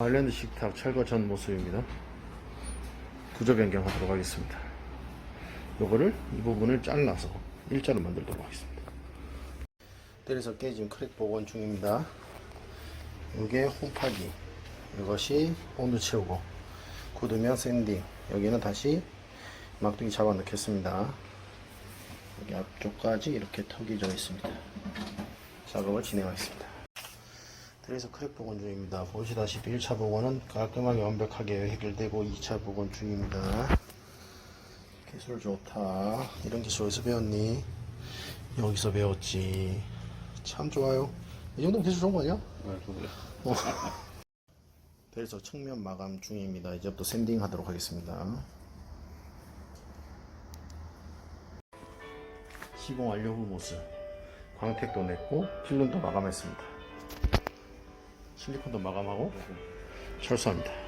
아일랜드 식탁 철거 전 모습입니다. 구조 변경하도록 하겠습니다. 요거를 이 부분을 잘라서 일자로 만들도록 하겠습니다. 때려서 깨진 크랙 복원 중입니다. 이게 홈파기 이것이 온도 채우고 굳으면 샌딩 여기는 다시 막둥이 잡아 넣겠습니다. 여기 앞쪽까지 이렇게 턱이 져 있습니다. 작업을 진행하겠습니다. 그래서 크랙 복원 중입니다. 보시다시피 1차 복원은 깔끔하게 완벽하게 해결되고 2차 복원 중입니다. 기술 좋다. 이런 기술 어디서 배웠니? 여기서 배웠지. 참 좋아요. 이 정도면 기술 좋은 거 아니야? 어. 그래서 측면 마감 중입니다. 이제부터 샌딩 하도록 하겠습니다. 시공 완료 후 모습. 광택도 냈고 필름도 마감했습니다. 실리콘도 마감하고 철수합니다.